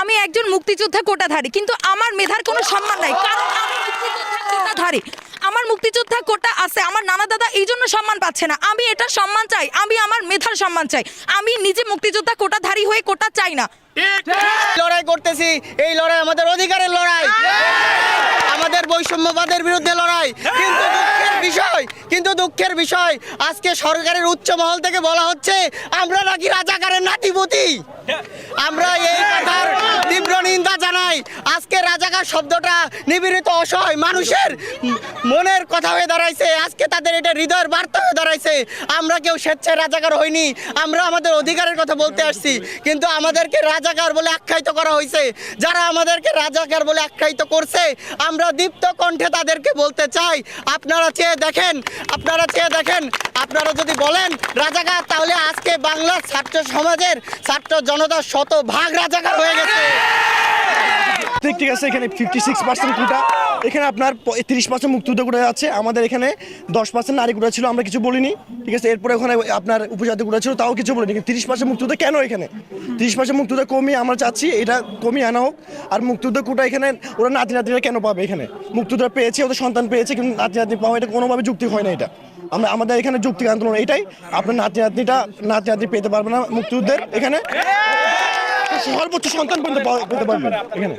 আমি একজন মুক্তিযোদ্ধা কোটাধারী, কিন্তু আমার মেধার কোনো সম্মান নাই, কারণ আমি কোটাধারী। আমার মুক্তিযোদ্ধা কোটা আছে, আমার নানা দাদা এই জন্য সম্মান পাচ্ছে না। আমি এটা সম্মান চাই, আমি আমার মেধার সম্মান চাই। আমি নিজে মুক্তিযোদ্ধা কোটাধারী হয়ে কোটা চাই না। লড়াই করতেছি, এই লড়াই আমাদের অধিকারের লড়াই। আমাদের বৈষম্যবাদের বিরুদ্ধে লড়াই। কিন্তু দুঃখের বিষয়, কিন্তু দুঃখের বিষয়, আজকে সরকারের উচ্চ মহল থেকে বলা হচ্ছে, আমরা নাকি রাজাকারের নাতিপতি। আমরা এই কথার জানাই আজকে রাজাকার শব্দটা নিবিড়িত অসহায় মানুষের মনের কথা হয়ে দাঁড়াইছে। আজকে তাদের এটা হৃদয়ের বার্তা হয়ে দাঁড়াইছে। আমরা কেউ স্বেচ্ছায় রাজাকার হইনি। আমরা আমাদের অধিকারের কথা বলতে আসছি। কিন্তু আমাদেরকে রাজাকার বলে আখ্যায়িত করা হয়েছে যারা আমাদেরকে রাজাকার বলে আখ্যায়িত করছে, আমরা দীপ্ত কণ্ঠে তাদেরকে বলতে চাই। আপনারা চেয়ে দেখেন, আপনারা চেয়ে দেখেন, আপনারা যদি বলেন, রাজাকার, তাহলে আজকে বাংলার ছাত্র সমাজের, ছাত্র জনতার শত ভাগ রাজাকার হয়ে গেছে। ঠিক আছে, এখানে ফিফটি সিক্স পার্সেন্ট কোটা। এখানে আপনার তিরিশ পার্সেন্ট মুক্তিযুদ্ধ কোটা আছে। আমাদের এখানে দশ পার্সেন্ট নারী কোটা ছিল, আমরা কিছু বলিনি। ঠিক আছে, এরপরে ওখানে আপনার উপজাতি কোটা ছিল, তাও কিছু বলিনি। তিরিশ পার্সেন্ট মুক্তিযুদ্ধ কেন এখানে? তিরিশ পার্সেন্ট মুক্তিযুদ্ধ কমিয়ে আমরা চাচ্ছি, এটা কমিয়ে আনা হোক। আর মুক্তিযুদ্ধ কোটা এখানে, ওরা নাতি নাতিরা কেন পাবে এখানে? মুক্তিযুদ্ধ পেয়েছে, ওদের সন্তান পেয়েছে, কিন্তু নাতি নাতি পাওয়া, এটা কোনোভাবে যুক্তি হয় না এটা। আমরা, আমাদের এখানে যুক্তি আন্দোলন এটাই। আপনার নাতি নাতনিটা নাতি নাতি পেতে পারবে না মুক্তিযুদ্ধের এখানে। সর্বোচ্চ সন্তান পর্যন্ত পাওয়া- পেতে পারবেন এখানে